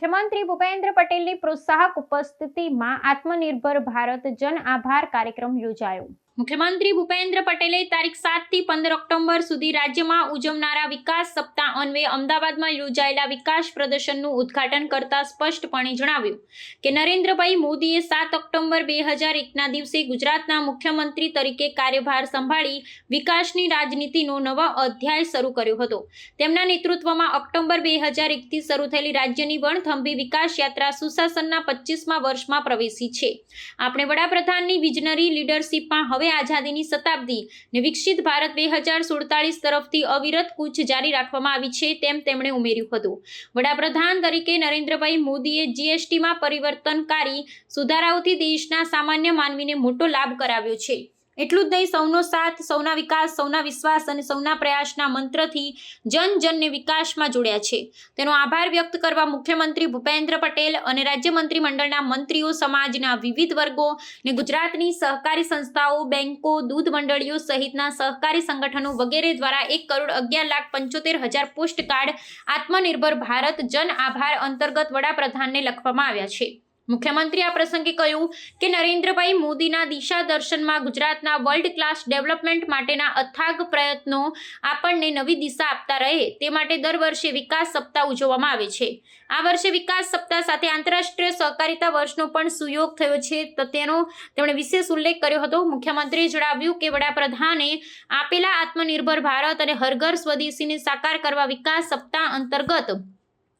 મુખ્યમંત્રી ભૂપેન્દ્ર પટેલની પ્રોત્સાહક ઉપસ્થિતિમાં આત્મનિર્ભર ભારત જન આભાર કાર્યક્રમ યોજાયો. મુખ્યમંત્રી ભૂપેન્દ્ર પટેલે તારીખ સાતથી પંદર ઓક્ટોબર સુધી રાજ્યમાં ઉજવનારા વિકાસ સપ્તાહ અન્વયે અમદાવાદમાં યોજાયેલા વિકાસ પ્રદર્શનનું ઉદ્ઘાટન કરતા સ્પષ્ટપણે જણાવ્યું કે નરેન્દ્રભાઈ મોદીએ સાત ઓક્ટોબર બે હજાર એકના દિવસે ગુજરાતના મુખ્યમંત્રી તરીકે કાર્યભાર સંભાળી વિકાસની રાજનીતિનો નવો અધ્યાય શરૂ કર્યો હતો. તેમના નેતૃત્વમાં ઓક્ટોબર બે હજાર એકથી શરૂ થયેલી રાજ્યની વણથંભી વિકાસ યાત્રા સુશાસનના પચીસમા વર્ષમાં પ્રવેશી છે. આપણે વડાપ્રધાનની વિઝનરી લીડરશીપમાં હવે આઝાદીની શતાબ્દી ને વિકસિત ભારત બે હજાર સુડતાલીસ તરફથી અવિરત કૂચ જારી રાખવામાં આવી છે તેમ તેમણે ઉમેર્યું હતું. વડાપ્રધાન તરીકે નરેન્દ્રભાઈ મોદીએ જીએસટીમાં પરિવર્તનકારી સુધારાઓથી દેશના સામાન્ય માનવીને મોટો લાભ કરાવ્યો છે. એટલું જ નહીં, સૌનો સાથ, સૌના વિકાસ, સૌના વિશ્વાસ અને સૌના પ્રયાસના મંત્રથી જન જનને વિકાસમાં જોડ્યા છે. તેનો આભાર વ્યક્ત કરવા મુખ્યમંત્રી ભૂપેન્દ્ર પટેલ અને રાજ્ય મંત્રીમંડળના મંત્રીઓ, સમાજના વિવિધ વર્ગો ને ગુજરાતની સહકારી સંસ્થાઓ બેન્કો દૂધ મંડળીઓ સહિતના સહકારી સંગઠનો વગેરે દ્વારા એક કરોડ અગિયાર લાખ પંચોતેર હજાર પોસ્ટ કાર્ડ આત્મનિર્ભર ભારત જન આભાર અંતર્ગત વડાપ્રધાનને લખવામાં આવ્યા છે. મુખ્યમંત્રી આ પ્રસંગે કહ્યું કે નરેન્દ્રભાઈ મોદીના દિશા દર્શનમાં ગુજરાતના વર્લ્ડ ક્લાસ ડેવલપમેન્ટ માટેના અથાગ પ્રયત્નો આપણને નવી દિશા આપતા રહે તે માટે દર વર્ષે વિકાસ સપ્તાહ ઉજવવામાં આવે છે. આ વર્ષે વિકાસ સપ્તાહ સાથે આંતરરાષ્ટ્રીય સહકારિતા વર્ષનો પણ સુયોગ થયો છે તો તેનો તેમણે વિશેષ ઉલ્લેખ કર્યો હતો. મુખ્યમંત્રીએ જણાવ્યું કે વડાપ્રધાને આપેલા આત્મનિર્ભર ભારત અને હરઘર સ્વદેશીને સાકાર કરવા વિકાસ સપ્તાહ અંતર્ગત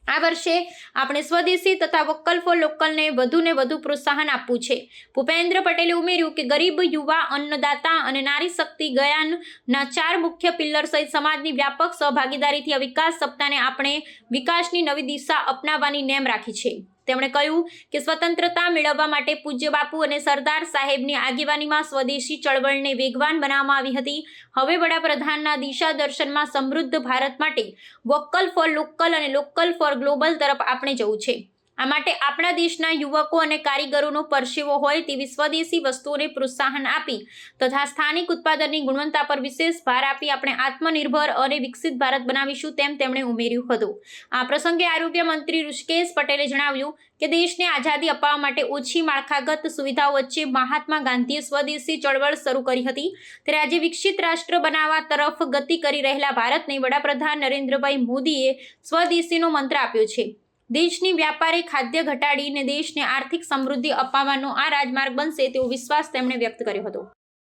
આ વર્ષે આપણે સ્વદેશી તથા વોકલ ફોર લોકલને વધુને વધુ પ્રોત્સાહન આપવું છે. ભૂપેન્દ્ર પટેલે ઉમેર્યું કે ગરીબ યુવા, અન્નદાતા અને નારી શક્તિ ગયાનના ચાર મુખ્ય પિલ્લર સહિત સમાજની વ્યાપક સહભાગીદારીથી આ વિકાસ સપ્તાહને આપણે વિકાસની નવી દિશા અપનાવવાની નેમ રાખી છે. તેમણે કહ્યું કે સ્વતંત્રતા મેળવવા માટે પૂજ્ય બાપુ અને સરદાર સાહેબની આગેવાનીમાં સ્વદેશી ચળવળને વેગવાન બનાવવામાં આવી હતી. હવે વડાપ્રધાનના દિશા દર્શનમાં સમૃદ્ધ ભારત માટે વોકલ ફોર લોકલ અને લોકલ ફોર ગ્લોબલ તરફ આપણે જવું છે. આ માટે આપણા દેશના યુવકો અને કારીગરોનો પરસેવો હોય તેવી સ્વદેશી વસ્તુઓને પ્રોત્સાહન આપી તથા સ્થાનિક ઉત્પાદનની ગુણવત્તા પર વિશેષ ભાર આપી આપણે આત્મનિર્ભર અને વિકસિત ભારત બનાવીશું તેમ તેમણે ઉમેર્યું હતું. આ પ્રસંગે આરોગ્ય મંત્રી ઋષિકેશ પટેલે જણાવ્યું કે દેશને આઝાદી અપાવવા માટે ઓછી માળખાગત સુવિધાઓ વચ્ચે મહાત્મા ગાંધીએ સ્વદેશી ચળવળ શરૂ કરી હતી. ત્યારે આજે વિકસિત રાષ્ટ્ર બનાવવા તરફ ગતિ કરી રહેલા ભારતને વડાપ્રધાન નરેન્દ્રભાઈ મોદીએ સ્વદેશીનો મંત્ર આપ્યો છે. દેશની વ્યાપારી ખાદ્ય ઘટાડીને દેશને આર્થિક સમૃદ્ધિ અપાવવાનો આ રાજમાર્ગ બનશે તેવો વિશ્વાસ તેમણે વ્યક્ત કર્યો હતો.